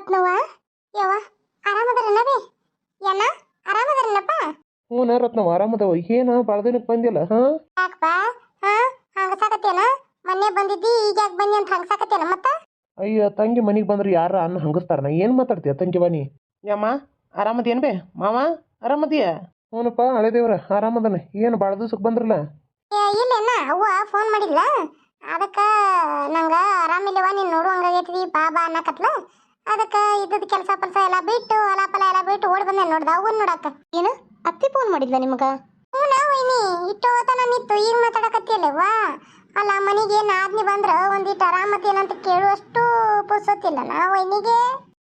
ರತ್ನವ್ವ ಯವ್ವ ಆರಾಮದಾರನವೇ ಎಲ್ಲ ಆರಾಮದಾರನಪ್ಪ ಹ್ಞೂ ರತ್ನವ ಆರಾಮದವ. ಏನು ಭಾಳ ದಿನಕ್ಕೆ ಬಂದಿಲ್ಲ ಹಾಂ? ಯಾಕಪ್ಪ? ಹಾ ಹಂಗಸಾಕತ್ತೇನ ಮೊನ್ನೆ ಬಂದಿದ್ದಿ ಈಗ ಯಾಕೆ ಬಂದಿ ಅಂತ ಹಂಗಸಾಕತ್ತೇನ ಮತ್ತ? ಅಯ್ಯ ತಂಗಿ ಮನೆಗೆ ಬಂದ್ರೆ ಯಾರ ಅನ್ನ ಹಂಗಸ್ತಾರ? ನಾ ಏನು ಮಾತಾಡ್ತೀಯ ತಂಗಿ ಬನ್ನಿ ಯಮ್ಮ ಆರಾಮದೇನು ಬೇ? ಮಾವ ಆರಾಮದಿಯ? ಹ್ಞೂನಪ್ಪ ಹಳೆ ದೇವ್ರ ಆರಾಮದನ. ಏನು ಭಾಳ ದಿವ್ಸಕ್ಕೆ ಬಂದ್ರಲ್ಲ? ಇಲ್ಲೇನ ಅವ್ವ ಫೋನ್ ಮಾಡಿಲ್ಲ ಅದಕ್ಕೆ ನಂಗೆ ಆರಾಮಿಲ್ಲವ ನೀನು ನೋಡು ಹಂಗಾಗೈತಿ ಬಾ ಬಾ ಅನ್ನಕತ್ಲ. ಅದಕ್ಕೆ ಇದ್ದದ ಕೆಲಸ ಪಲ್ಸ ಎಲ್ಲ ಬಿಟ್ಟು ಹೊಲ ಪಲ ಎಲ್ಲ ಬಿಟ್ಟು ಓಡಿ ಬಂದೆ ನೋಡ್ದ ಅವನ್ ನೋಡಕ್ಕ ಏನು? ಅತ್ತಿ ಫೋನ್ ಮಾಡಿದ್ಲ ನಿಮಗ? ಹ್ಞೂ ವೈನಿ ಇಟ್ಟು ಹೋತನ ನಿತ್ತು ಈಗ ಮಾತಾಡಕತ್ತಿಯಲ್ಲವ್ವ ಅಲ್ಲ ಮನೆಗೆ ಆದ್ನಿ ಬಂದ್ರ ಒಂದಿಟ್ಟು ಆರಾಮತ್ತೇನಂತ ಕೇಳುವಷ್ಟು ಪುಸ್ತಿಲ್ಲ ನಾ ವೈನಿಗೆ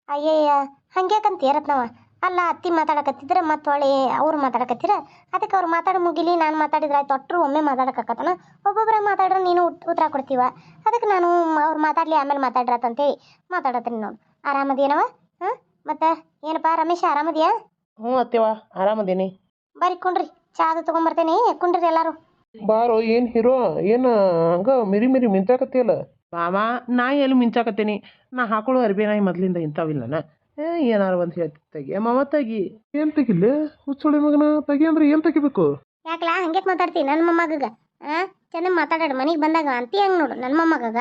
ಅಯ್ಯಯ್ಯ ಹಂಗ್ಯಾಕಂತೀಯ ರತ್ನವ ಅಲ್ಲ ಅತ್ತಿ ಮಾತಾಡಕತ್ತಿದ್ರೆ ಮತ್ತೆ ಹೊಳೆ ಅವ್ರು ಮಾತಾಡಕತ್ತಿರ? ಅದಕ್ಕೆ ಅವ್ರು ಮಾತಾಡಿ ಮುಗಿಲಿ ನಾನು ಮಾತಾಡಿದ್ರೆ ಆಯ್ತು ಒಟ್ಟರು ಒಮ್ಮೆ ಮಾತಾಡಕತ್ತನ ಒಬ್ಬೊಬ್ಬರ ಮಾತಾಡ್ರೆ ನೀನು ಉತ್- ಉತ್ತರ ಕೊಡ್ತೀವ? ಅದಕ್ಕೆ ನಾನು ಅವ್ರು ಮಾತಾಡ್ಲಿ ಆಮೇಲೆ ಮಾತಾಡ್ರತ್ತಂತೇಳಿ ಮಾತಾಡತ್ತೀನಿ ನೋಡು. ಆರಾಮದೇನವ ಹಾಂ? ಮತ್ತೆ ಏನಪ್ಪ ರಮೇಶ ಆರಾಮದಿಯಾ? ಹ್ಞೂ ಅತ್ತೆವ ಆರಾಮದೇನಿ. ಬರ್ರಿ ಕುಂಡ್ರಿ ಚಾದು ತೊಗೊಂಬರ್ತೇನೆ ಕುಂಡ್ರಿ ಎಲ್ಲರೂ. ಬಾರೋ ಏನು ಹೀರೋ? ಏನು ಹಂಗ ಮಿರಿ ಮಿರಿ ಮಿಂಚಾಕತ್ತಿಯಲ್ಲ? ಮಾವ ನಾ ಎಲ್ಲಿ ಮಿಂಚಾಕತ್ತೀನಿ? ನಾ ಹಾಕೊಳ್ಳೋ ಅರ್ಬಿ ನಾಯಿ ಮೊದ್ಲಿಂದ ಇಂಥವಿಲ್ಲನ ಏನಾರು ಒಂದು ಹೇಳ್ತಿ ತೆಗಿ. ಮಾವ ತೆಗಿ. ಏನು ತೆಗಿಲ್ಲ ಹುಚ್ಚುಳಿ ಮಗನ ತೆಗಿ ಅಂದ್ರೆ ಏನು ತೆಗಿಬೇಕು? ಯಾಕಲಾ ಹಂಗೆ ಮಾತಾಡ್ತಿ ನನ್ನ ಮೊಮ್ಮಗಗ? ಹಾಂ? ಚಂದ ಮಾತಾಡಾಡ ಮನೆಗೆ ಬಂದಾಗ ಅಂತಿ ಹಂಗೆ ನೋಡು ನನ್ನ ಮೊಮ್ಮಗಗ?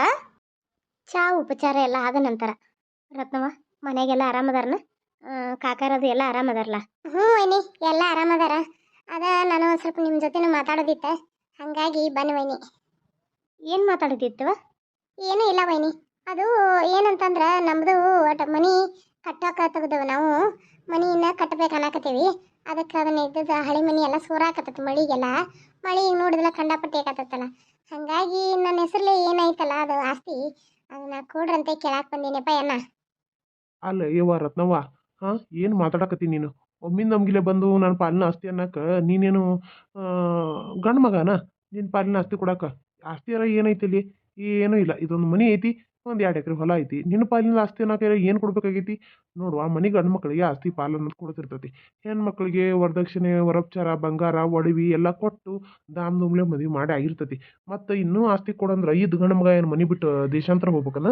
ಚಾ ಉಪಚಾರ ಎಲ್ಲ ಆದ ನಂತರ. ರತ್ನವ ಮನೆಗೆಲ್ಲ ಆರಾಮದಾರನ? ಕಾಕಾರದು ಎಲ್ಲ ಆರಾಮದಾರಲ್ಲ ಹ್ಞೂ ವೈನಿ ಎಲ್ಲ ಆರಾಮದಾರ. ಅದ ನಾನು ಒಂದು ಸ್ವಲ್ಪ ನಿಮ್ಮ ಜೊತೆನೂ ಮಾತಾಡೋದಿತ್ತ. ಹಾಗಾಗಿ ಬನ್ನಿ ವೈನಿ. ಏನು ಮಾತಾಡೋದಿತ್ತವ? ಏನೂ ಇಲ್ಲ ವೈನಿ. ಅದು ಏನಂತಂದ್ರೆ ನಮ್ಮದು ಒಟ್ಟು ಮನೆ ಕಟ್ಟೋಕೆ ತೆಗ್ದವ ನಾವು. ಮನೆಯನ್ನ ಕಟ್ಟಬೇಕು ಅನ್ನಕತ್ತೀವಿ. ಅದಕ್ಕೆ ಅದನ್ನ ಇದ್ದದ ಹಳೆ ಮನೆ ಎಲ್ಲ ಸೂರಾಕತ್ತೈತಿ ಮಳಿಗೆಲ್ಲ. ಮಳಿ ಈಗ ನೋಡಿದ್ರೆ ಕಂಡಾಪಟ್ಟೆ ಆಕತ್ತಲ್ಲ ಹಾಗಾಗಿ ನನ್ನ ಹೆಸರಲ್ಲಿ ಏನೈತಲ್ಲ ಅದು ಆಸ್ತಿ. ಅದನ್ನ ಕೊಡ್ರಂತೆ ಕೇಳಾಕ್ ಬಂದೀನಪ್ಪ ಅಣ್ಣ. ಅಲ್ಲ ಯವ್ವ ರತ್ನವ್ವ, ಹಾಂ, ಏನು ಮಾತಾಡಕತ್ತಿ ನೀನು? ಒಮ್ಮಿಂದ ನಮ್ಗಿಲೆ ಬಂದು ನನ್ನ ಪಾಲಿನ ಆಸ್ತಿ ಅನ್ನಕ್ಕೆ ನೀನೇನು ಗಂಡು ಮಗನ? ನಿನ್ನ ಪಾಲಿನ ಆಸ್ತಿ ಕೊಡಕ್ಕ ಆಸ್ತಿ ಅರ ಏನೈತಿ ಇಲ್ಲಿ? ಏನೂ ಇಲ್ಲ, ಇದೊಂದು ಮನೆ ಐತಿ, ಒಂದು ಎರಡು ಎಕರೆ ಹೊಲ ಐತಿ. ನಿನ್ನ ಪಾಲಿನ ಆಸ್ತಿ ಅನ್ನಕ್ಕೆ ಏನು ಕೊಡ್ಬೇಕಾಗೈತಿ? ನೋಡು ಆ ಮನೆ ಗಂಡು ಮಕ್ಕಳಿಗೆ ಆಸ್ತಿ ಪಾಲು ಅನ್ನೋದು ಕೊಡ್ತಿರ್ತೈತಿ. ಹೆಣ್ಮಕ್ಳಿಗೆ ವರದಕ್ಷಿಣೆ, ವರಪಚಾರ, ಬಂಗಾರ, ಒಡವಿ ಎಲ್ಲ ಕೊಟ್ಟು ದಾಮ್ ದುಮ್ಲೆ ಮದುವೆ ಮಾಡಿ ಆಗಿರ್ತೈತಿ. ಮತ್ತು ಇನ್ನೂ ಆಸ್ತಿ ಕೊಡಂದ್ರೆ ಐದು ಗಂಡು ಮಗ ಏನು ಮನೆ ಬಿಟ್ಟು ದೇಶಾಂತರ ಹೋಗ್ಬೇಕಲ್ಲ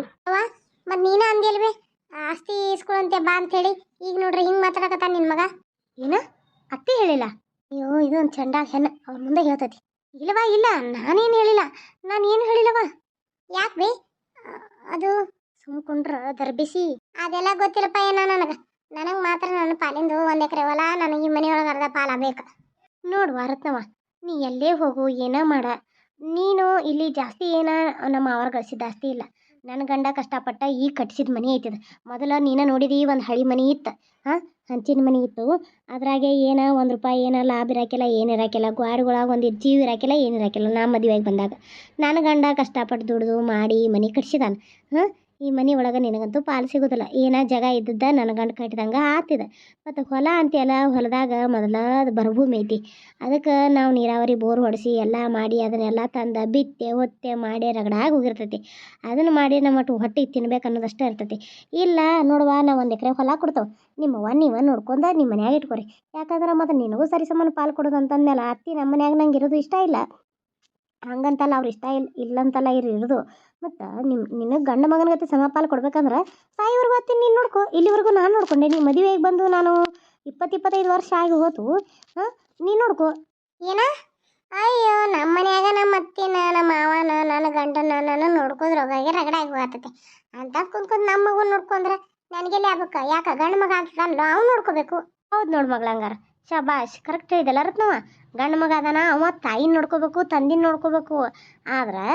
ಅಂದಿಲ್ವೇ ಆಸ್ತಿ ಇಸ್ಕೊಳಂತೆ ಬಾ ಅಂತ ಹೇಳಿ ಈಗ ನೋಡ್ರಿ ಹಿಂಗೆ ಮಾತಾಡಕತ್ತಾನ ನಿನ್ ಮಗ. ಏನ? ಅತ್ತೆ ಹೇಳಿಲ್ಲ? ಅಯ್ಯೋ, ಇದು ಒಂದು ಚಂಡ ಹೆಣ್ಣು ಅವ್ರ ಮುಂದೆ ಹೇಳ್ತತಿ. ಇಲ್ಲವಾ? ಇಲ್ಲ. ನಾನೇನು ಹೇಳಿಲ್ಲ. ನಾನು ಏನು ಹೇಳಿಲ್ಲವಾ? ಯಾಕೆ ಬೇ? ಅದು ಸುಮ್ಕೊಂಡ್ರ ದರ್ಬಿಸಿ. ಅದೆಲ್ಲ ಗೊತ್ತಿಲ್ಲಪ್ಪ ಏನ ನನಗೆ. ನನಗೆ ಮಾತ್ರ ನನ್ನ ಪಾಲಿಂದು ಒಂದು ಎಕರೆ ಹೊಲ, ನನಗೆ ಈ ಮನೆಯೊಳಗೆ ಅರ್ಧ ಪಾಲ ಬೇಕು. ನೋಡುವ ರತ್ನವ ನೀ ಎಲ್ಲೇ ಹೋಗು, ಏನೋ ಮಾಡ. ನೀನು ಇಲ್ಲಿ ಜಾಸ್ತಿ ಏನ ನಮ್ಮ ಅವ್ರ ಗಳಿಸಿದ ಜಾಸ್ತಿ ಇಲ್ಲ. ನನ್ನ ಗಂಡ ಕಷ್ಟಪಟ್ಟ ಈ ಕಟ್ಸಿದ ಮನೆ ಐತಿದ ಮೊದಲ ನೀನು ನೋಡಿದಿ ಒಂದು ಹಳಿ ಮನೆ ಇತ್ತು. ಹಾಂ, ಹಂಚಿನ ಮನೆ ಇತ್ತು. ಅದ್ರಾಗೆ ಏನ ಒಂದು ರೂಪಾಯಿ ಏನ ಲಾಭ ಇರಾಕಿಲ್ಲ, ಏನು ಇರಾಕಿಲ್ಲ. ಗ್ವಾಡ್ಗಳಾಗ ಒಂದು ಜೀವ ಇರಾಕಿಲ್ಲ, ಏನು ಇರಾಕಿಲ್ಲ. ನಾ ಮದುವೆಯಾಗಿ ಬಂದಾಗ. ನನ್ನ ಗಂಡ ಕಷ್ಟಪಟ್ಟು ದುಡಿದು ಮಾಡಿ ಮನೆ ಕಟ್ಸಿದಾನ. ಹಾಂ ಈ ಮನೆ ಒಳಗೆ ನಿನಗಂತೂ ಪಾಲು ಸಿಗೋದಿಲ್ಲ. ಏನ ಜಾಗ ಇದ್ದದ್ದ ನನ್ನ ಗಂಡ ಕಟ್ಟಿದಂಗೆ ಆತಿದ್. ಮತ್ತು ಹೊಲ ಅಂತೆಲ್ಲ ಹೊಲದಾಗ ಮೊದಲ ಬರಭೂಮಿ ಐತಿ. ಅದಕ್ಕೆ ನಾವು ನೀರಾವರಿ ಬೋರ್ ಹೊಡೆಸಿ ಎಲ್ಲ ಮಾಡಿ ಅದನ್ನೆಲ್ಲ ತಂದು ಬಿತ್ತೆ, ಒತ್ತೆ ಮಾಡಿ ರಗಡಾಗಿ ಹೋಗಿರ್ತೈತಿ. ಅದನ್ನು ಮಾಡಿ ನಮ್ಮ ಒಟ್ಟು ಹೊಟ್ಟೆಗೆ ತಿನ್ಬೇಕು ಅನ್ನೋದಷ್ಟೇ ಇರ್ತೈತಿ. ಇಲ್ಲ ನೋಡುವ ನಾವು ಒಂದು ಎಕರೆ ಹೊಲ ನಿಮ್ಮ ನಿಮ್ಮವ್ವ ನೀವ ನೋಡ್ಕೊಂಡು ನಿಮ್ಮ ಮನ್ಯಾಗ ಇಟ್ಕೊರಿ. ಯಾಕಂದ್ರೆ ಮತ್ತು ನಿನಗೂ ಸರಿ ಸಮಾನ ಪಾಲು ಕೊಡೋದು ಅಂತಂದ್ಮೇಲೆ ಅತ್ತಿ ನಮ್ಮ ಮನ್ಯಾಗ ನಂಗೆ ಇರೋದು ಇಷ್ಟ ಇಲ್ಲ. ಹಂಗಂತಲ್ಲ ಅವ್ರು ಇಷ್ಟ ಇಲ್ಲ ಇಲ್ಲಂತಲ್ಲ ಇರು, ಇರೋದು. ಮತ್ತು ನಿಮ್ಮ ನಿನಗೆ ಗಂಡ ಮಗನ ಗತಿ ಸಮ ಪಾಲು ಕೊಡ್ಬೇಕಂದ್ರೆ ಸಾಯಿವರೆಗೂ ಅತ್ತಿ ನೀನು ನೋಡ್ಕೊ. ಇಲ್ಲಿವರೆಗೂ ನಾನು ನೋಡ್ಕೊಂಡೆ ನೀ ಮದುವೆಗೆ ಬಂದು ನಾನು ಇಪ್ಪತ್ತು ಇಪ್ಪತ್ತೈದು ವರ್ಷ ಆಗಿ ಹೋತು ಹಾಂ? ನೀನು ನೋಡ್ಕೊ. ಏನ? ಅಯ್ಯೋ ನಮ್ಮ ಮನ್ಯಾಗ ನಮ್ಮ ಅತ್ತಿನ ನಮ್ಮ ಮಾವನ ನನ್ನ ಗಂಡನ ನಾನು ನೋಡ್ಕೋದ್ರೊಳಗೆ ರಗಡಾಗಿ ಹೋಗತ್ತೆ. ಅಂತ ಕುಂತ್ಕೊಂಡು ನಮ್ಮ ಮಗು ನೋಡ್ಕೊಂಡ್ರೆ ನನಗೆಲ್ಲಿ ಆಗ್ಬೇಕು? ಯಾಕ ಗಂಡು ಮಗ ಆಗ್ತಾನಲ್ಲ ಅವ್ನು ನೋಡ್ಕೋಬೇಕು. ಹೌದು ನೋಡು ಮಗಳ ಹಂಗಾರ. ಶಬಾಷ್ ಕರೆಕ್ಟ್ ಇದೆಲ್ಲ ರತ್ನವ? ಗಂಡ ಮಗ ಅದಾನ ಅವ ತಾಯಿನ ನೋಡ್ಕೋಬೇಕು ತಂದಿನ ನೋಡ್ಕೋಬೇಕು. ಆದ್ರೆ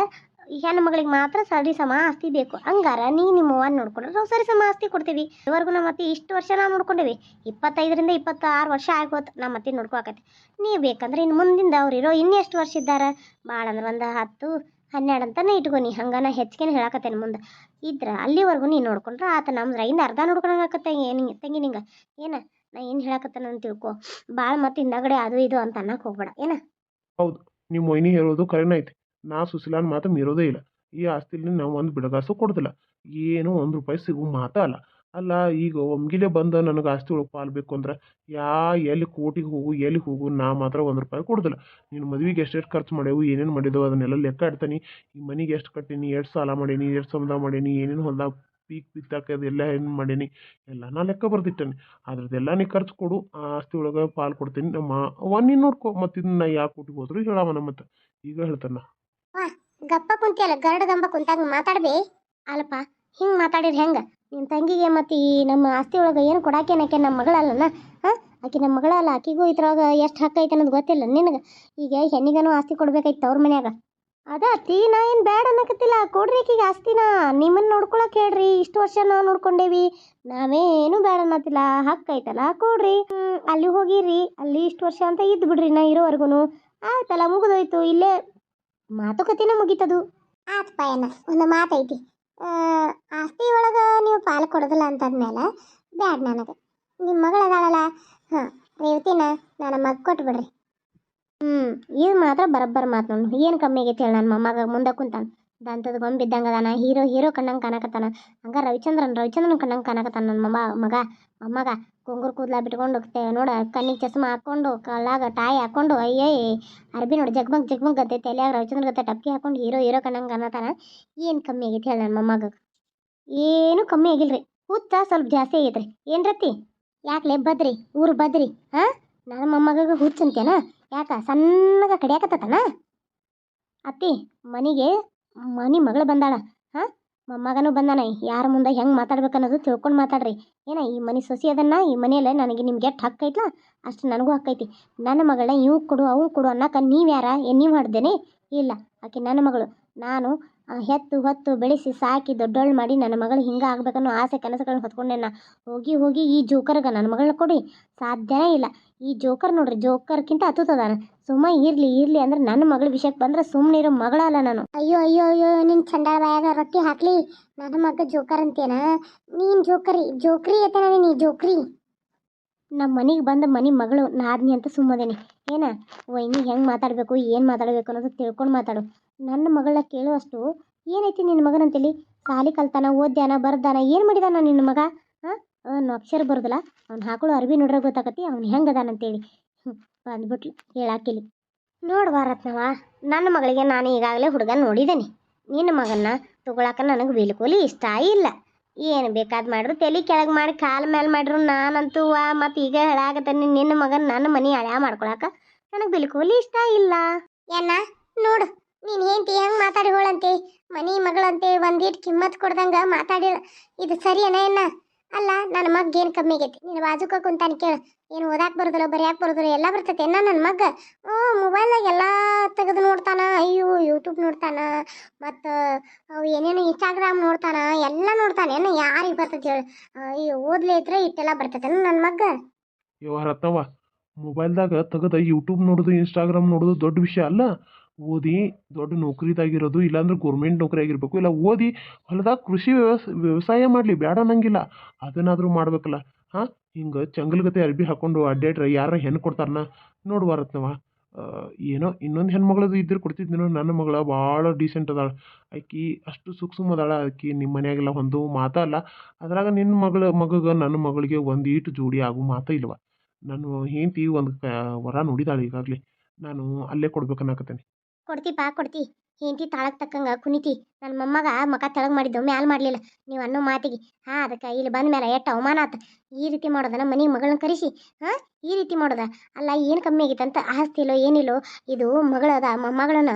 ಹೆಣ್ಣು ಮಗಳಿಗೆ ಮಾತ್ರ ಸರಿ ಸಮ ಆಸ್ತಿ ಬೇಕು. ಹಂಗಾರ ನೀ ನಿಮ್ಮ ಅವ್ವ ನೋಡ್ಕೊಂಡ್ರೆ ನಾವು ಸರಿ ಸಮ ಆಸ್ತಿ ಕೊಡ್ತೀವಿ. ಇದುವರೆಗೂ ನಮ್ಮ ಅತ್ತೆ ಇಷ್ಟು ವರ್ಷ ನಾವು ನೋಡ್ಕೊಂಡೇವಿ. ಇಪ್ಪತ್ತೈದರಿಂದ ಇಪ್ಪತ್ತಾರು ವರ್ಷ ಆಗೋತು ನಮ್ಮ ಅತ್ತೆ ನೋಡ್ಕೊಳಕತ್ತಿ. ನೀವು ಬೇಕಂದ್ರೆ ಇನ್ನು ಮುಂದಿಂದ ಅವ್ರು ಇರೋ ಇನ್ನೆಷ್ಟು ವರ್ಷ ಇದ್ದಾರೆ? ಭಾಳ ಅಂದ್ರೆ ಒಂದು ಹತ್ತು, ಹನ್ನೆರಡು ಅಂತಲೇ ಇಟ್ಕೊನಿ ಹಂಗನ ಹೆಚ್ಚಿಗೆ ಹೇಳಕತ್ತೇನೆ ಮುಂದೆ. ಇದ್ರೆ ಅಲ್ಲಿವರೆಗೂ ನೀನು ನೋಡ್ಕೊಂಡ್ರೆ ಆತ ನಮ್ದು ರೈಂದ ಅರ್ಧ ನೋಡ್ಕೊಳಕತ್ತೆ ಏನು ತಂಗಿ ನಿಂಗೆ. ಏನ? ನಾ ಏನು ಹೇಳಕತ್ತೇನೆ ಅಂತ ತಿಳ್ಕೊ. ಭಾಳ ಮತ್ತೆ ಹಿಂದಗಡೆ ಅದು ಇದು ಅಂತ ಅನ್ನಕ್ಕೆ ಹೋಗ್ಬೇಡ. ಏನ? ನಿಮ್ಮ ಮೊಯ್ನಿ ಹೇಳೋದು ಕರೆನ ನಾ ಸುಸಿಲಾನ್ ಮಾತ್ರ ಮೀರೋದೇ ಇಲ್ಲ. ಈ ಆಸ್ತಿಲಿ ನಾವು ಒಂದು ಬಿಡಗಾಸು ಕೊಡೋದಿಲ್ಲ. ಏನು ಒಂದು ರೂಪಾಯಿ ಸಿಗೋ ಮಾತ ಅಲ್ಲ. ಅಲ್ಲ, ಈಗ ಒಮ್ಗಿಲೆ ಬಂದ ನನಗೆ ಆಸ್ತಿ ಒಳಗೆ ಪಾಲು ಬೇಕು ಅಂದ್ರೆ, ಯಾ ಎಲ್ಲಿ ಕೋಟಿಗೆ ಹೋಗು, ಎಲ್ಲಿ ಹೋಗು, ನಾ ಮಾತ್ರ ಒಂದು ರೂಪಾಯಿ ಕೊಡೋದಿಲ್ಲ. ನೀನು ಮದುವೆಗೆ ಎಷ್ಟೆಷ್ಟು ಖರ್ಚು ಮಾಡ್ಯವು, ಏನೇನು ಮಾಡಿದೆವು, ಅದನ್ನೆಲ್ಲ ಲೆಕ್ಕ ಇಡ್ತಾನೆ. ಈ ಮನೆಗೆ ಎಷ್ಟು ಕಟ್ಟೀನಿ, ಎಷ್ಟು ಸಾಲ ಮಾಡೀನಿ, ಎಷ್ಟು ಸಂಬಂಧ ಮಾಡೀನಿ, ಏನೇನು ಹೊಲ್ದಾಗ ಪೀಕ್ ಬಿತ್ತಾಕ ಅದೆಲ್ಲ ಏನು ಮಾಡೀನಿ, ಎಲ್ಲ ನಾ ಲೆಕ್ಕ ಬರ್ದಿಟ್ಟೇನೆ. ಅದ್ರದ್ದೆಲ್ಲ ನೀ ಖರ್ಚು ಕೊಡು, ಆ ಆಸ್ತಿ ಒಳಗೆ ಪಾಲು ಕೊಡ್ತೀನಿ. ನಮ್ಮ ಇನ್ನೂರು ನೋಡ್ಕೊ ಮತ್ತು ಇದನ್ನ ನಾ ಯಾಕೆ ಕೊಟ್ಟಿಗೆ ಹೋದ್ರು ನಮ್ಮ ಮತ್ತೆ ಈಗ ಹೇಳ್ತಾನೆ. ಗಪ್ಪ ಕುಂತಿಯಲ್ಲ ಗರಡ ಗಂಬ ಕುಂತಾಗ ಮಾತಾಡ್ಬೇ. ಅಲ್ಲಪ್ಪ, ಹಿಂಗೆ ಮಾತಾಡಿದ್ರೆ ಹೆಂಗೆ? ನಿನ್ನ ತಂಗಿಗೆ ಮತ್ತು ಈ ನಮ್ಮ ಆಸ್ತಿ ಒಳಗೆ ಏನು ಕೊಡಾಕೇನಕ್ಕೆ ನಮ್ಮ ಮಗಳಲ್ಲನ ಹಾಂ ಆಕೆ ನಮ್ಮ ಮಗಳಲ್ಲ ಆಕಿಗೂ ಇದ್ರೊಳಗೆ ಎಷ್ಟು ಹಕ್ಕ ಐತೆ ಅನ್ನೋದು ಗೊತ್ತಿಲ್ಲ ನಿನಗೆ? ಈಗ ಹೆಣ್ಣಿಗನೂ ಆಸ್ತಿ ಕೊಡ್ಬೇಕಾಯ್ತು ಅವ್ರ ಮನ್ಯಾಗ. ಅದ ಅತ್ತಿ, ನಾ ಏನು ಬ್ಯಾಡ ಅನ್ನಕತ್ತಿಲ್ಲ. ಕೊಡ್ರಿ ಆಕಿಗೆ ಆಸ್ತಿನ. ನಿಮ್ಮನ್ನು ನೋಡ್ಕೊಳಕ್ ಹೇಳ್ರಿ. ಇಷ್ಟು ವರ್ಷ ನಾವು ನೋಡ್ಕೊಂಡೇವಿ. ನಾವೇನು ಬ್ಯಾಡ ಅನ್ನತ್ತಿಲ್ಲ. ಹಕ್ಕ ಐತಲ್ಲ, ಕೊಡ್ರಿ. ಅಲ್ಲಿ ಹೋಗಿರಿ. ಅಲ್ಲಿ ಇಷ್ಟು ವರ್ಷ ಅಂತ ಇದ್ದು ಬಿಡ್ರಿ ನಾ ಇರೋವರೆಗೂ ಆಯ್ತಲ್ಲ, ಮುಗಿದೋಯ್ತು. ಇಲ್ಲೇ ಮಾತುಕತೆನ ಮುಗೀತದು. ಆತ್ಪ ಏನ ಒಂದು ಮಾತೈತಿ. ಆಸ್ತಿ ಒಳಗೆ ನೀವು ಪಾಲು ಕೊಡೋದಿಲ್ಲ ಅಂತಂದ್ಮೇಲೆ ಬ್ಯಾಡ್ ನನಗೆ. ನಿಮ್ಮ ಮಗಳು ಅದಾಳಲ್ಲ ಹಾಂ ರೇವತಿನ ನನ್ನ ಮಗ ಕೊಟ್ಬಿಡ್ರಿ ಹ್ಞೂ ಇದು ಮಾತ್ರ ಬರೋಬ್ಬರ ಮಾತು ನೋಡು ಏನು ಕಮ್ಮಿ ಆಗೈತೆ ಹೇಳಿ ನನ್ನ ಮೊಮ್ಮಗ ಮುಂದೆ ಕುಂತಾನ. ದಂತದ ಗೊಂಬೆ ಇದ್ದಂಗೆ ಅದಾನ ಹೀರೋ ಹೀರೋ ಕಣ್ಣಂಗೆ ಕಾಣಕತ್ತಾನ. ಹಂಗ ರವಿಚಂದ್ರನ್ ರವಿಚಂದ್ರನ್ ಕಣ್ಣಂಗೆ ಕಾಣಕತ್ತಾನ ನನ್ನ ಮೊಮ್ಮ ಮಗ ಮೊಮ್ಮಗ ಕುಂಗುರ್ ಕೂದಲ ಬಿಟ್ಕೊಂಡು ನೋಡ, ಕಣ್ಣಿಗೆ ಚಸ್ಮಾ ಹಾಕ್ಕೊಂಡು ಕಳ್ಳಾಗ ಟಾಯ್ ಹಾಕ್ಕೊಂಡು, ಅಯ್ಯೇ ಅರ್ಬಿ ನೋಡಿ ಜಗ್ಮಗ್ ಜಗ್ಮಗ್ ಗತ್ತೆ ತಲೆಯಾಗ ರವಿಚಂದ್ರ ಗತ್ತೆ ಟಪ್ಕಿ ಹಾಕೊಂಡು ಹೀರೋ ಹೀರೋ ಕಣ್ಣಂಗೆ ಅನ್ನತಾನ? ಏನು ಕಮ್ಮಿ ಆಗೈತೆ ಹೇಳಿ ನನ್ನ ಮೊಮ್ಮಗ. ಏನು ಕಮ್ಮಿ ಆಗಿಲ್ರಿ. ಹುಚ್ಚ ಸ್ವಲ್ಪ ಜಾಸ್ತಿ ಆಗೈತ್ರಿ. ಏನು ರತ್ತಿ ಯಾಕೆ ಬದ್ರಿ? ಊರು ಬದ್ರಿ? ಹಾಂ? ನನ್ನ ಮೊಮ್ಮಗ ಹುಚ್ಚ ಅಂತೇನಾ ಯಾಕ? ಸಣ್ಣಗ ಕಡಿಯಾಕತ್ತಾನ ಅತ್ತಿ, ಮನೆಗೆ ಮನೆ ಮಗಳು ಬಂದಾಳ. ಮೊಮ್ಮಗನೂ ಬಂದಾನೆ. ಯಾರ ಮುಂದೆ ಹೆಂಗೆ ಮಾತಾಡ್ಬೇಕು ಅನ್ನೋದು ತಿಳ್ಕೊಂಡು ಮಾತಾಡ್ರಿ. ಏನ, ಈ ಮನೆ ಸೊಸಿ ಅದನ್ನ, ಈ ಮನೆಯಲ್ಲೇ ನನಗೆ ನಿಮ್ಗೆ ಎಷ್ಟು ಹಕ್ಕು ಐತ್ಲ? ಅಷ್ಟು ನನಗೂ ಹಕ್ಕೈತಿ ನನ್ನ ಮಗಳನ್ನ ಇವು ಕೊಡು ಅವು ಕೊಡು ಅನ್ನೋಕೆ ನೀವು ಯಾರ ಏನು ನೀವು ಮಾಡ್ದೇನೆ? ಇಲ್ಲ, ಆಕೆ ನನ್ನ ಮಗಳು. ನಾನು ಹೆತ್ತು ಹೊತ್ತು ಬೆಳೆಸಿ ಸಾಕಿ ದೊಡ್ಡೋಳು ಮಾಡಿ ನನ್ನ ಮಗಳು ಹಿಂಗೆ ಆಗ್ಬೇಕನ್ನೋ ಆಸೆ ಕನಸುಗಳನ್ನ ಹೊತ್ಕೊಂಡೆ ನಾ. ಹೋಗಿ ಹೋಗಿ ಈ ಜೋಕರ್ಗೆ ನನ್ನ ಮಗಳನ್ನ ಕೊಡಿ. ಸಾಧ್ಯನೇ ಇಲ್ಲ. ಈ ಜೋಕರ್ ನೋಡ್ರಿ ಜೋಕರ್ಕಿಂತ ಹತ್ತುತ್ತದಾನ ಸುಮ್ಮ ಇರಲಿ ಇರಲಿ ಅಂದ್ರೆ ನನ್ನ ಮಗಳ ವಿಷಯಕ್ಕೆ ಬಂದ್ರೆ ಸುಮ್ಮನೆ ಇರೋ ಮಗಳಲ್ಲ ನಾನು. ಅಯ್ಯೋ ಅಯ್ಯೋ ಅಯ್ಯೋ ನಿನ್ನ ಚಂಡಾಳ ಬಾಯಾಗ ರೊಟ್ಟಿ ಹಾಕ್ಲಿ. ನನ್ನ ಮಗ ಜೋಕರ್ ಅಂತೇನ? ನೀನು ಜೋಕರಿ ಜೋಕ್ರಿ ಐತೇನ ನೀ ಜೋಕ್ರಿ? ನಮ್ಮ ಮನೆಗೆ ಬಂದ ಮನೆ ಮಗಳು ನಾದ್ನಿ ಅಂತ ಸುಮ್ಮದೇನೆ. ಏನ? ವೈನಿ ಹೆಂಗೆ ಮಾತಾಡಬೇಕು ಏನು ಮಾತಾಡಬೇಕು ಅನ್ನೋದು ತಿಳ್ಕೊಂಡು ಮಾತಾಡು. ನನ್ನ ಮಗಳನ್ನ ಕೇಳುವಷ್ಟು, ಏನೈತಿ ನಿನ್ನ ಮಗನಂತೇಳಿ? ಸಾಲಿ ಕಲ್ತಾನ, ಓದ್ಯಾನ, ಬರ್ದಾನ, ಏನು ಮಾಡಿದಾನ ನಿನ್ನ ಮಗ? ಹಾಂ? ಅವ್ನು ಅಕ್ಷರ ಬರೋದಿಲ್ಲ, ಅವ್ನು ಹಾಕೊಳ್ಳೋ ಅರ್ಬಿ ನೋಡ್ರೆ ಗೊತ್ತಾಕತಿ ಅವ್ನು ಹೆಂಗೆ ಅದಾನಂತೇಳಿ. ಬಂದ್ಬಿಟ್ಲು ಹೇಳಾಕಿಲಿ. ನೋಡುವ ರತ್ನವ, ನನ್ನ ಮಗಳಿಗೆ ನಾನು ಈಗಾಗಲೇ ಹುಡುಗ ನೋಡಿದ್ದೇನೆ ನಿನ್ನ ಮಗನ್ನ ತಗೊಳಕ ನನಗೆ ಬಿಲ್ಕುಲ್ ಇಷ್ಟ ಇಲ್ಲ. ಏನು ಬೇಕಾದ್ ಮಾಡ್ರು ತಲೆ ಕೆಳಗೆ ಮಾಡಿ, ಕಾಲ ಮೇಲೆ ಮಾಡ್ರು ನಾನಂತೂ ವಾ ಮತ್ತು ಈಗ ಹೇಳಾಕತ್ತೇನೆ ನಿನ್ನ ಮಗನ ನನ್ನ ಮನೆ ಹಳ್ಯಾ ಮಾಡ್ಕೊಳಕ, ನನಗೆ ಬಿಲ್ಕುಲ್ ಇಷ್ಟ ಇಲ್ಲ. ಏನ, ನೋಡು ನೀನು ಹೆಂಡತಿ ಹೆಂಗೆ ಮಾತಾಡಿ ಹೋಳಂತೆ ಮನಿ ಮಗಳಂತೆ ಒಂದೀಟ್ ಕಿಮ್ಮತ್ ಕೊಡ್ದಂಗ ಮಾತಾಡಿಲ್ಲ. ಇದು ಸರಿಯೇನ ಏನ? ಅಲ್ಲ ನನ್ನ ಮಗ್ ಏನು ಕಮ್ಮಿ ಆಗೈತಿ? ನೀನು ಬಾಜುಕ ಕುಂತಾನ ಕೇಳು. ಏನು ಓದಾಕ್ ಬರೋದಿಲ್ಲ, ಬರೆಯಾಕ ಬರೋದಿಲ್ಲ, ಎಲ್ಲ ಬರ್ತೈತೆ ಏನ ನನ್ನ ಮಗ ಹ್ಞೂ ಮೊಬೈಲ್ನಾಗ ಎಲ್ಲ ತೆಗೆದು ನೋಡ್ತಾನ. ಅಯ್ಯೋ ಯೂಟ್ಯೂಬ್ ನೋಡ್ತಾನ. ಮತ್ತು ಅವು ಏನೇನು ಇನ್ಸ್ಟಾಗ್ರಾಮ್ ನೋಡ್ತಾನ. ಎಲ್ಲ ನೋಡ್ತಾನೆ. ಏನು ಯಾರಿಗೆ ಬರ್ತೈತೆ ಹೇಳು. ಅಯ್ಯೋ ಓದ್ಲೇ ಇದ್ರೆ ಇಟ್ಟೆಲ್ಲ ಬರ್ತೈತೆ ನನ್ನ ಮಗ ಯವ್ವ ರತ್ನವ್ವ ಮೊಬೈಲ್ದಾಗ ತೆಗೆದ ಯೂಟ್ಯೂಬ್ ನೋಡೋದು ಇನ್ಸ್ಟಾಗ್ರಾಮ್ ನೋಡೋದು ದೊಡ್ಡ ವಿಷಯ ಅಲ್ಲ. ಓದಿ ದೊಡ್ಡ ನೌಕರಿದಾಗಿರೋದು, ಇಲ್ಲಾಂದ್ರೆ ಗೌರ್ಮೆಂಟ್ ನೌಕರಿ ಆಗಿರಬೇಕು ಇಲ್ಲ ಓದಿ ಹೊಲದಾಗ ಕೃಷಿ ವ್ಯವಸ್, ವ್ಯವಸಾಯ ಮಾಡಲಿ ಬೇಡ ಅನ್ನಂಗಿಲ್ಲ. ಅದನ್ನಾದರೂ ಮಾಡ್ಬೇಕಲ್ಲ. ಹಾಂ, ಹಿಂಗೆ ಚಂಗಲ್ಗತೆ ಅರ್ಬಿ ಹಾಕ್ಕೊಂಡು ಅಡ್ಡಾಡ್ರೆ ಯಾರ ಹೆಣ್ಣು ಕೊಡ್ತಾರನ? ನೋಡ್ಬಾರತ್ನವ ಏನೋ ಇನ್ನೊಂದು ಹೆಣ್ಮಗಳದು ಇದ್ದರೆ ಕೊಡ್ತಿದ್ದೀನೋ, ನನ್ನ ಮಗಳ ಭಾಳ ಡೀಸೆಂಟ್ ಅದಾಳ. ಆಕಿ ಅಷ್ಟು ಸೂಕ್ಷ್ಮ ಅದಾಳ. ಆಕಿ ನಿಮ್ಮ ಮನೆಯಾಗೆಲ್ಲ ಒಂದು ಮಾತಲ್ಲ ಅದ್ರಾಗ ನಿನ್ನ ಮಗಳ, ಮಗಗೆ, ನನ್ನ ಮಗಳಿಗೆ ಒಂದು ಈಟು ಜೋಡಿ ಆಗು ಮಾತ ಇಲ್ವ? ನಾನು ಹೆಂಡತಿ ಒಂದು ವರ ನೋಡಿದಾಳೆ ಈಗಾಗಲೇ. ನಾನು ಅಲ್ಲೇ ಕೊಡ್ಬೇಕನ್ನಕತ್ತೇನೆ. ಕೊಡ್ತಿ, ಬಾ ಕೊಡ್ತಿ. ಹೆಂಡತಿ ತಾಳಕ್ ತಕ್ಕಂಗ ಕುಣಿತಿ. ನನ್ನ ಮೊಮ್ಮಗ ಮಕ ತೆಳಗ್ ಮಾಡಿದ್ದು, ಮ್ಯಾಲ್ ಮಾಡಲಿಲ್ಲ. ನೀವು ಅನ್ನೋ ಮಾತಿಗೆ. ಹಾ, ಅದಕ್ಕೆ ಇಲ್ಲಿ ಬಂದ ಮೇಲೆ ಎಷ್ಟು ಅವಮಾನ ಆತ. ಈ ರೀತಿ ಮಾಡೋದನ ಮನೆ ಮಗಳನ್ನ ಕರೆಸಿ. ಹಾ? ಈ ರೀತಿ ಮಾಡೋದ? ಅಲ್ಲ, ಏನು ಕಮ್ಮಿ ಆಗಿತ್ತಂತ ಆಸ್ತಿ ಇಲ್ಲೋ, ಏನಿಲ್ಲೋ, ಇದು ಮಗಳದ ಮಗಳನ್ನ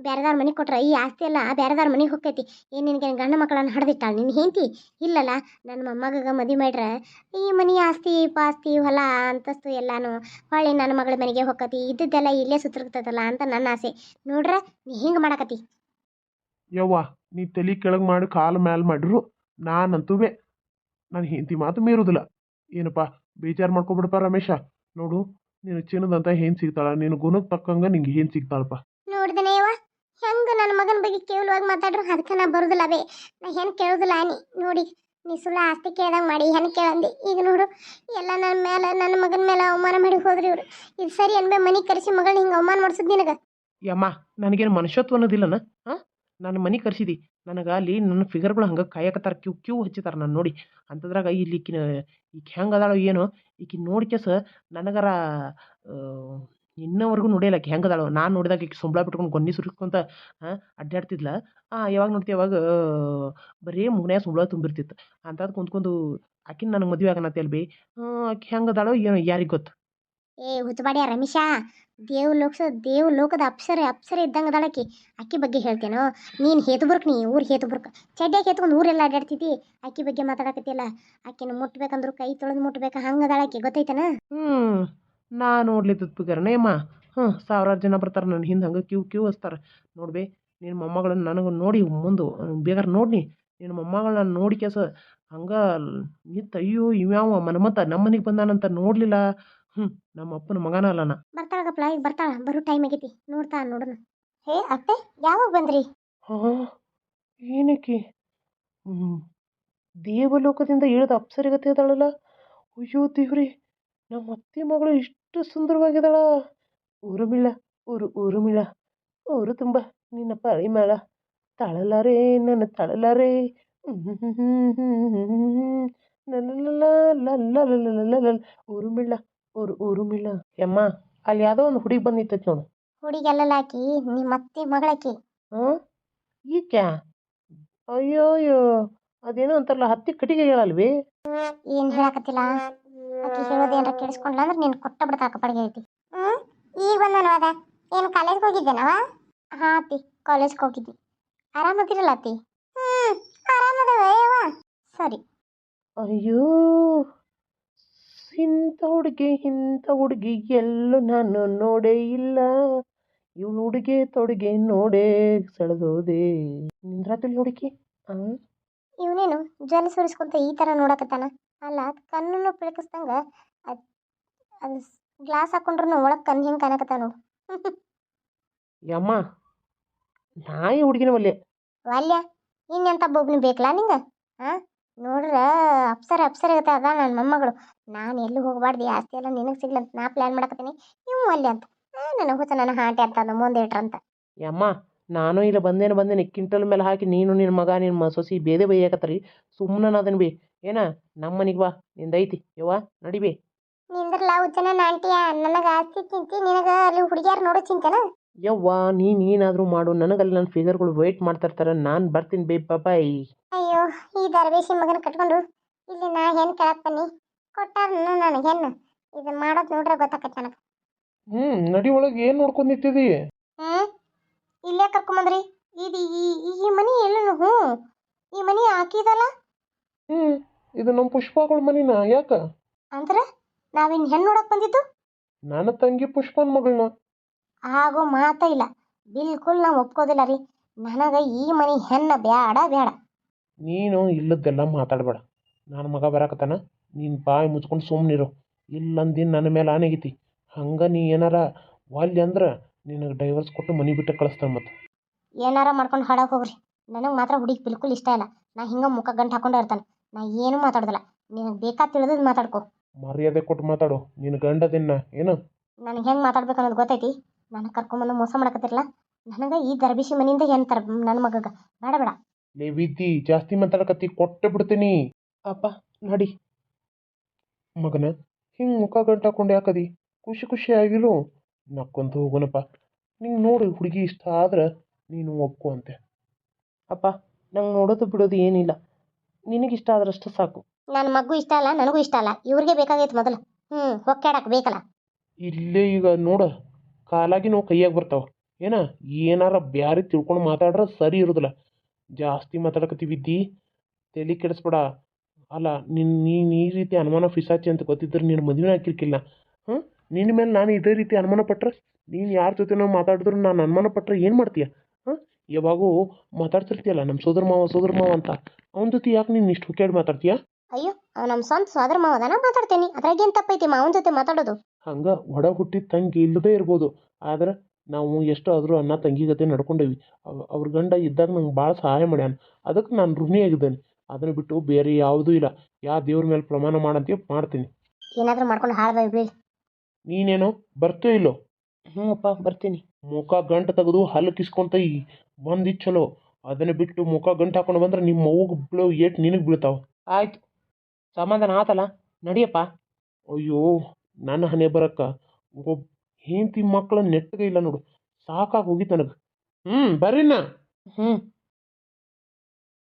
ಬೇರೆದಾರ ಮನೆಗೆ ಕೊಟ್ರ ಈ ಆಸ್ತಿ ಎಲ್ಲ ಬೇರೆದಾರ ಮನೆಗೆ ಹೋಗ್ತೈತಿ. ಏನು ನಿನಗೆ ಗಂಡ ಮಕ್ಕಳನ್ನ ಹಡ್ದಿಟ್ಟಾಳ? ನಿನ್ನ ಹೆಂಡತಿ? ಇಲ್ಲಲ್ಲ, ನನ್ನ ಮೊಮ್ಮಗಗ ಮದುವೆ ಮಾಡ್ರೆ, ಈ ಮನೆ ಆಸ್ತಿ, ಪಾಸ್ತಿ, ಹೊಲ, ಅಂತಸ್ತು ಎಲ್ಲಾನು ಹೊಳ್ಳಿ ನನ್ನ ಮಗಳ ಮನೆಗೆ ಹೋಗತಿ ಇದ್ದದ್ದೆಲ್ಲ ಇಲ್ಲೇ ಸುತ್ತಿರ್ತದಲ್ಲ ಅಂತ ನನ್ನ ಆಸೆ. ನೋಡ್ರ, ನೀ ಹಿಂಗೆ ಮಾಡಕತಿ ಯವ್ವ, ನೀ ತಲೆ ಕೆಳಗೆ ಮಾಡಿ, ಕಾಲು ಮ್ಯಾಲೆ ಮಾಡಿರು ನಾನಂತೂ ನಾನು ಹೆಂಡತಿ ಮಾತು ಮೀರುದಿಲ್ಲ. ಏನಪ್ಪ ಬೇಜಾರು ಮಾಡ್ಕೊಬಿಡಪ್ಪ ರಮೇಶ. ನೋಡು ನೀನು ಚಿನ್ನದಂತ ಏನು ಸಿಗ್ತಾಳ ನೀನು ಗುಣಕ್ಕೆ ತಕ್ಕಂಗ ನಿಂಗೆ ಏನು ಸಿಗ್ತಾಳಪ್ಪ. ನೋಡ್ದನೇ ಹೆಂಗ ನನ್ನ ಮಗನ ಬಗ್ಗೆ ಕೇವಲವಾಗಿ ಮಾತಾಡ್ರು ಅದಕ್ಕೆ ನಾ ಬರುದಿಲ್ಲ ಬೇ. ನಾ ಹೆಣ್ ಕೇಳುದಿಲ್ಲ ನೀ. ನೋಡಿ ನೀ ಸುಳ್ಳ ಆಸ್ತಿ ಕೇಳ್ದಂಗೆ ಮಾಡಿ ಹೆಂಗೆ ಕೇಳಂದಿ. ಈಗ ನೋಡು ಎಲ್ಲ ನನ್ನ ಮೇಲೆ ನನ್ನ ಮಗನ ಮೇಲೆ ಅವಮಾನ ಮಾಡಿ ಹೋದ್ರಿ ಇವರು. ಇದು ಸರಿ ಅನ್ಬೇ ಮನೆ ಕರೆಸಿ ಮಗಳನ್ನ ಹಿಂಗೆ ಅವಮಾನ ಮಾಡ್ಸದ್ ನಿನಗೆ? ಯಮ್ಮ ನನಗೇನು ಮನುಷ್ಯತ್ವ ಅನ್ನೋದಿಲ್ಲನ? ನಾನು ಮನೆ ಕರ್ಸಿದಿ, ನನಗೆ ಅಲ್ಲಿ ನನ್ನ ಫಿಗರ್ಗಳು ಹಂಗೆ ಕಾಯಕತ್ತಾರ, ಕ್ಯೂ ಕ್ಯೂ ಹಚ್ಚಿತಾರ ನಾನು ನೋಡಿ. ಅಂಥದ್ರಾಗ ಇಲ್ಲಿ ಈಕಿನ, ಈಕೆ ಹೆಂಗೆ ಅದಾಳೋ ಏನೋ, ಈಕಿ ನೋಡ್ಕೆಸ ನನಗರ ಇನ್ನವರೆಗೂ ನೋಡಿಲ್ಲ ಆಕೆ ಹೆಂಗೆ ಅದಾಳು. ನಾನು ನೋಡಿದಾಗ ಈಕೆ ಸಂಬಳ ಬಿಟ್ಕೊಂಡು ಗೊನ್ನಿ ಸುರಿಸ್ಕೊಂತ ಅಡ್ಡಾಡ್ತಿದ್ಲ ಯಾವಾಗ ನೋಡ್ತೀವಿ ಯಾವಾಗ ಬರೀ ಮುಗ್ನ್ಯಾಗ ಸಂಬಳ ತುಂಬಿರ್ತಿತ್ತು. ಅಂಥದ್ದು ಕುಂತ್ಕೊಂಡು, ಆಕಿನ ನನಗೆ ಮದುವೆ ಆಗನತ್ತೆ ಬಿ ಆಕೆ ಹೆಂಗೆ ಅದಾಳೋ ಏನೋ ಯಾರಿಗೆ ಗೊತ್ತು. ಏ ಹುಚ್ಚಬಾಡ್ಯ ರಮೇಶ ದೇವ್ ಲೋಕಸ ದೇವ್ ಲೋಕದ ಅಪ್ಸರೆ ಅಪ್ಸರೆ ಇದ್ದಂಗೆ ಅದಾಳಕಿ ಅಕ್ಕಿ ಬಗ್ಗೆ ಹೇಳ್ತೇನೋ? ನೀನು ಹೇತುಬುರ್ಕ್ ನೀ, ಊರು ಹೇತುಬುರ್ಕ್. ಚಡ್ಡಿಯಾಗಿ ಹೇತ್ಕೊಂಡು ಊರೆಲ್ಲ ಅಡ್ಡಾಡ್ತಿದ್ದಿ ಅಕ್ಕಿ ಬಗ್ಗೆ ಮಾತಾಡಕತ್ತಿಲ್ಲ ಅಕ್ಕಿನ ಮುಟ್ಬೇಕಂದ್ರು ಕೈ ತೊಳೆದು ಮುಟ್ಬೇಕು, ಹಂಗೆ ಅದಾಳಕಿ ಗೊತ್ತೈತನ? ಹ್ಞೂ ನಾ ನೋಡ್ಲಿ ತುತ್ಪಿಕರಣೇಮ್ಮ ಹ್ಞೂ ಸಾವಿರಾರು ಜನ ಬರ್ತಾರೆ ನನ್ನ ಹಿಂದೆ ಹಂಗೆ ಕ್ಯೂ ಕ್ಯೂ ಹಚ್ತಾರೆ. ನೋಡ್ಬೇ ನಿನ್ನ ಮೊಮ್ಮಗಳನ್ನ ನನಗೆ ನೋಡಿ ಮುಂದೆ, ಬೇಗರ್ ನೋಡಿ ನಿನ್ನ ಮೊಮ್ಮಗಳನ್ನ ನೋಡಿ ಕೇಸ ಹಂಗೆ ನಿತ್ತ ಅಯ್ಯೋ, ಇವ್ಯಾವ ಮನ್ಮತ್ತ ನಮ್ಮ ಬಂದಾನಂತ ನೋಡಲಿಲ್ಲ. ಹ್ಞೂ ನಮ್ಮ ಅಪ್ಪನ ಮಗನ ಅಲ್ಲನ ಬರ್ತಾಳಗಪ್ಲ ಈಗ ಬರ್ತಾಳ ಬರೋ ಟೈಮ್ ಆಗೈತಿ ನೋಡ್ತಾ ನೋಡೋಣ ಹೇ ಅತ್ತೆ ಯಾವಾಗ ಬಂದ್ರಿ ಹಾಂ ಏನಕ್ಕೆ ಹ್ಮ್, ದೇವಲೋಕದಿಂದ ಇಳಿದ ಅಪ್ಸರಿಗತಿ ಅಯ್ಯೋ ದೇವ್ರಿ ನಮ್ಮ ಅತ್ತೆ ಮಗಳು ಇಷ್ಟು ಸುಂದರವಾಗಿದ್ದಾಳ ಊರುಮಿಳ ಊರು ಊರುಮಿಳ ಊರು ತುಂಬ ನಿನ್ನ ಪರಿಮಳ ತಳಲಾರೆ ನನ್ನ ಹ್ಮ್ ಊರುಮಿಳ ಊರು ಊರುಮಿಳ ಯಮ್ಮ ಅಲ್ಲಿ ಯಾವುದೋ ಒಂದು ಹುಡುಗಿ ಬಂದಿತ್ತೈತೆ ನೋಡು. ಹುಡುಗೆಲ್ಲ ಹಾಕಿ ನಿಮ್ಮ ಅತ್ತೆ ಮಗಳಾಕಿ ಹಾಂ? ಈಕ್ಯಾ ಅಯ್ಯೋ ಅಯ್ಯೋ ಅದೇನೋ ಅಂತಾರಲ್ಲ ಹತ್ತಿ ಕಟ್ಟಿಗೆ ಹೇಳಲ್ವಿ? ಏನ್ ಹೇಳಕತ್ತಿಲ್ಲ? ಆಕಿ ಹೇಳೋದೇನ್ರ ಕೇಳಿಸ್ಕೊಂಡ್ಲ ಅಂದ್ರೆ ನೀನು ಕೊಟ್ಟ ಬಿಡ್ತಾ ಕಪಡಿಗೆ ಐತಿ ಹ್ಞೂ ಈಗ ಬಂದನು ಅದ? ಏನು ಕಾಲೇಜ್ಗೆ ಹೋಗಿದ್ದೇನವ? ಹಾ ಅತ್ತಿ ಕಾಲೇಜ್ಗೆ ಹೋಗಿದ್ದಿ. ಆರಾಮದಿರಲ್ಲ ಅತ್ತಿ? ಹ್ಞೂ ಆರಾಮದವ ಸರಿ. ಅಯ್ಯೋ. ಇಂಥ ಹುಡುಗಿ ಇಂಥ ಹುಡುಗಿ ಎಲ್ಲೂ ನಾನು ನೋಡೇ ಇಲ್ಲ. ಇವಳು ಹುಡುಗಿ ತೊಡುಗೆ ನೋಡೇ ಸೆಳೆದೋದೆ. ನಿಂದ್ರಾತಿಲ್ ಹುಡುಗಿ ಇವನೇನು ಜಲ ಸುರಿಸ್ಕೊಂತ ಈ ಥರ ನೋಡಕತ್ತಾನ? ಅಲ್ಲ ಕಣ್ಣನ್ನು ಪಿಳಕಿಸ್ದಂಗ ಅದು ಗ್ಲಾಸ್ ಹಾಕೊಂಡ್ರು ಒಳಗೆ ಕಣ್ಣು ಹಿಂಗೆ ಕಾಣಕತ್ತಾನ ನೋಡು. ಯಮ್ಮ ನಾಯಿ ಹುಡುಗಿನ ಒಲ್ಲೆ ವಾಲ್ಯ? ಇನ್ನೆಂಥ ಬೊಬ್ನು ಬೇಕಲ್ಲ ನಿಂಗೆ? ಹಾಂ ನೋಡ್ರ ಅಪ್ಸರ ಅಪ್ಸರ ಇರ್ತಾವ ಅದ ನನ್ನ ಮೊಮ್ಮಗಳು. ನಾನು ಎಲ್ಲೂ ಹೋಗಬಾರ್ದು ಆಸ್ತಿ ಎಲ್ಲ ನಿನಗೆ ಸಿಗ್ಲಂತ ನಾ ಪ್ಲ್ಯಾನ್ ಮಾಡಕತ್ತೀನಿ. ಇವು ಅಲ್ಲಿ ಅಂತ. ನನಗೆ ಹುಚ್ಚ ನನ್ನ ಹಾಂಟೆ ಅಂತ ಅಂದ ಮುಂದೆ ಇಟ್ರಂತ ಯಮ್ಮ ನಾನು ಇಲ್ಲಿ ಬಂದೇನು ಬಂದೇನೆ ಕಿಂಟಲ್ ಮೇಲೆ ಹಾಕಿ ನೀನು ನಿನ್ನ ಮಗ ನಿನ್ನ ಸೊಸಿ ಬೇದೆ ಬೈಯಾಕತ್ತರಿ ಸುಮ್ಮನೆ ಅದನ್ ಬಿ. ಏನ ನಮ್ಮ ಮನೆಗೆ ಬಾ ನಿಂದೈತಿ ಯವ್ವ ನಡಿಬಿ ನಿಂದ್ರಲ್ಲ ಹುಚ್ಚನ ನಾಂಟಿಯ ನನಗೆ ಆಸ್ತಿ ಚಿಂತಿ ನಿನಗೆ ಅಲ್ಲಿ ಹುಡುಗಿಯಾರು ನೋಡೋ ಚಿಂತೆನ? ಯವ್ವ ನೀನು ಏನಾದರೂ ಮಾಡು. ನನಗಲ್ಲಿ ನನ್ನ ಫಿಗರ್ಗಳು ವೇಟ್ ಮಾಡ್ತಾ ಇರ್ತಾರೆ ನಾನು ಬರ್ತೀನಿ ಬೇ ಬಾಯ್ ಅಯ್ಯೋ ಈ ದರ್ವೇಶಿ ಮಗನ ಕಟ್ಕೊಂಡು ಇಲ್ಲಿ ನಾ ಹೆಣ್ಣು ಕೇಳಕ್ ಬನ್ನಿ. ಕೊಟ್ಟಾರ ನನಗೆ ಹೆಣ್ಣು. ಇದು ಮಾಡೋದು ನೋಡ್ರೆ ಗೊತ್ತಾಕತ್ತೆ ನನಗೆ. ಹ್ಞೂ ನಡಿ ಒಳಗೆ ಏನು ನೋಡ್ಕೊಂಡು ನಿಂತಿದಿ? ಹ್ಞೂ ಇಲ್ಲೇ ಕರ್ಕೊಂಬಂದ್ರಿ. ಇದು ಈ ಈ ಮನಿ ಎಲ್ಲನು ಹ್ಞೂ. ಈ ಮನಿ ಹಾಕಿದಲ್ಲ ಹ್ಞೂ ಇದು ನಮ್ಮ ಪುಷ್ಪಗಳ ಮನಿನ ಯಾಕ? ಅಂದ್ರೆ ನಾವಿನ್ ಹೆಣ್ಣು ನೋಡಕ್ ಬಂದಿದ್ದು? ನನ್ನ ತಂಗಿ ಪುಷ್ಪನ ಮಗಳನ್ನ ಆಗೋ ಮಾತ ಇಲ್ಲ. ಬಿಲ್ಕುಲ್ ನಾವು ಒಪ್ಕೋದಿಲ್ಲ ರೀ. ನನಗೆ ಈ ಮನಿ ಹೆಣ್ಣ ಬ್ಯಾಡ ಬ್ಯಾಡ. ನೀನು ಇಲ್ಲದ್ದೆಲ್ಲ ಮಾತಾಡಬೇಡ. ನನ್ನ ಮಗ ಬರಾಕತ್ತಾನ? ನೀನು ಬಾಯಿ ಮುಚ್ಕೊಂಡು ಸುಮ್ಮನಿರು ಇಲ್ಲಂದಿನ ನನ್ನ ಮೇಲೆ ಆನೆಗಿತಿ ಹಂಗೆ ನೀ ಏನಾರ ವಾಲ್ಯ ಅಂದ್ರೆ ನಿನಗೆ ಡೈವರ್ಸ್ ಕೊಟ್ಟು ಮನೆ ಬಿಟ್ಟು ಕಳಿಸ್ತಾನೆ ಮತ್ತೆ ಏನಾರ ಮಾಡ್ಕೊಂಡು ಹಾಡಕ್ಕೆ ಹೋಗ್ರಿ. ನನಗೆ ಮಾತ್ರ ಹುಡುಗಿ ಬಿಲ್ಕುಲ್ ಇಷ್ಟ ಇಲ್ಲ. ನಾ ಹಿಂಗೆ ಮುಖ ಗಂಟು ಹಾಕೊಂಡೇ ಇರ್ತಾನೆ. ನಾ ಏನು ಮಾತಾಡೋದಿಲ್ಲ. ನಿನಗೆ ಬೇಕಾ ತಿಳಿದ್ ಮಾತಾಡ್ಕೊ. ಮರ್ಯಾದೆ ಕೊಟ್ಟು ಮಾತಾಡು. ನಿನ್ನ ಗಂಡದಿನ್ನ ಏನು? ನನಗೆ ಹೆಂಗೆ ಮಾತಾಡ್ಬೇಕು ಅನ್ನೋದು ಗೊತ್ತೈತಿ. ನನಗೆ ಕರ್ಕೊಂಬಂದು ಮೋಸ ಮಾಡಕತ್ತಿರಲ್ಲ ನನಗೆ ಈ ದರ್ಬಿಸಿ ಮನೆಯಿಂದ ಏನು ತರ ನನ್ನ ಮಗಗೆ? ಬೇಡ ಬೇಡ. ಲೇ ವಿದ್ಯಿ ಜಾಸ್ತಿ ಮಾತಾಡಕತ್ತಿ ಕೊಟ್ಟು ಬಿಡ್ತೀನಿ. ಅಪ್ಪ ನಡಿ. ಮಗನ ಹಿಂಗೆ ಮುಖ ಗಂಟು ಹಾಕೊಂಡು ಯಾಕದಿ ಖುಷಿ ಖುಷಿ ಆಗಿರು ನಕ್ಕೊಂತ ಹೋಗೋನಪ್ಪ. ನಿಂಗೆ ನೋಡು ಹುಡುಗಿ ಇಷ್ಟ ಆದ್ರೆ ನೀನು ಒಪ್ಪು ಅಂತೆ. ಅಪ್ಪ ನಂಗೆ ನೋಡೋದು ಬಿಡೋದು ಏನಿಲ್ಲ. ನಿನಗಿಷ್ಟ ಆದ್ರಷ್ಟು ಸಾಕು. ನನ್ನ ಮಗು ಇಷ್ಟ ಅಲ್ಲ ನನಗೂ ಇಷ್ಟ ಅಲ್ಲ. ಇವ್ರಿಗೆ ಬೇಕಾಗೈತೆ ಮೊದಲು. ಹ್ಞೂ ಹೊಕ್ಕಾಡಕ್ಕೆ ಬೇಕಲ್ಲ. ಇಲ್ಲೇ ಈಗ ನೋಡ ಕಾಲಾಗಿ ನಾವು ಕೈಯಾಗ ಬರ್ತಾವ. ಏನ ಏನಾರ ಬ್ಯಾರಿ ತಿಳ್ಕೊಂಡು ಮಾತಾಡ್ರೆ ಸರಿ ಇರೋದಿಲ್ಲ. ಜಾಸ್ತಿ ಮಾತಾಡಕತ್ತೀವಿದ್ದಿ ತಲೆ ಕೆಡಿಸ್ಬೇಡ. ಅಲ್ಲ ನಿನ್ನ ನೀನು ಈ ರೀತಿ ಅನುಮಾನ ಫಿಸಾಚಿ ಅಂತ ಗೊತ್ತಿದ್ರೆ ನೀನು ಮದುವೆ ಹಾಕಿರ್ಕಿಲ್ಲ. ಹಾಂ ನಿನ್ನ ಮೇಲೆ ನಾನು ಇದೇ ರೀತಿ ಅನುಮಾನ ಪಟ್ಟರೆ ನೀನು ಯಾರ ಜೊತೆನೋ ಮಾತಾಡಿದ್ರು ನಾನು ಅನುಮಾನ ಪಟ್ಟರೆ ಏನು ಮಾಡ್ತೀಯ? ಹಾಂ ಯಾವಾಗೂ ಮಾತಾಡ್ತಿರ್ತೀಯಲ್ಲ ನಮ್ಮ ಸೋದರ ಮಾವ ಸೋದರ ಮಾವ ಅಂತ. ಅವನ ಜೊತೆ ಯಾಕೆ ನೀನು ಇಷ್ಟು ಹುಕ್ಕಾಡಿ ಮಾತಾಡ್ತೀಯ? ಅಯ್ಯೋ ಅವ್ನು ನಮ್ಮ ಸ್ವಂತ ಸೋದರ ಮಾವದನ ಮಾತಾಡ್ತೇನೆ. ಅದ್ರಾಗೇನು ತಪ್ಪೈತಿ ಮಾವನ ಜೊತೆ ಮಾತಾಡೋದು? ಹಂಗೆ ಒಡ ಹುಟ್ಟಿದ ತಂಗಿ ಇಲ್ಲದೇ ಇರ್ಬೋದು. ಆದ್ರೆ ನಾವು ಎಷ್ಟು ಆದರೂ ಅಣ್ಣ ತಂಗಿ ಜೊತೆ ನಡ್ಕೊಂಡೇವಿ. ಅವ್- ಅವ್ರ ಗಂಡ ಇದ್ದಾಗ ನಂಗೆ ಭಾಳ ಸಹಾಯ ಮಾಡ್ಯಾನ. ಅದಕ್ಕೆ ನಾನು ಋಣಿಯಾಗಿದ್ದೇನೆ. ಅದನ್ನು ಬಿಟ್ಟು ಬೇರೆ ಯಾವುದೂ ಇಲ್ಲ. ಯಾವ ದೇವ್ರ ಮೇಲೆ ಪ್ರಮಾಣ ಮಾಡಂತೀವಿ ಮಾಡ್ತೀನಿ. ಏನಾದರೂ ಮಾಡ್ಕೊಂಡು ಹಾಳು ಬಿಡಿ. ನೀನೇನು? ನೀನೇನೋ ಬರ್ತೋ ಇಲ್ಲೋ? ಹ್ಞೂ ಅಪ್ಪ ಬರ್ತೀನಿ. ಮುಖ ಗಂಟು ತೆಗೆದು ಹಲ್ಲು ಕಿಸ್ಕೊಂತ ಈ ಬಂದಿ ಚಲೋ. ಅದನ್ನು ಬಿಟ್ಟು ಮುಖ ಗಂಟು ಹಾಕೊಂಡು ಬಂದ್ರೆ ನಿಮ್ಮ ಅವ್ಗೆ ಬೀಳೋ ಏಟ್ ನಿನಗೆ ಬೀಳ್ತಾವ. ಆಯ್ತು. ಸಮಾಧಾನ ಆತಲ್ಲ? ನಡಿಯಪ್ಪ. ಅಯ್ಯೋ ನನ್ನ ಹಣೆ ಬರಕ್ಕ. ಒಬ್ಬ ಹೆಂಡತಿ ಮಕ್ಕಳ ನೆಟ್ಟಗೆ ಇಲ್ಲ ನೋಡು. ಸಾಕಾಗಿ ಹೋಗಿತ್ತು ನನಗೆ. ಹ್ಞೂ ಬರ್ರಿನ ಹ್ಞೂ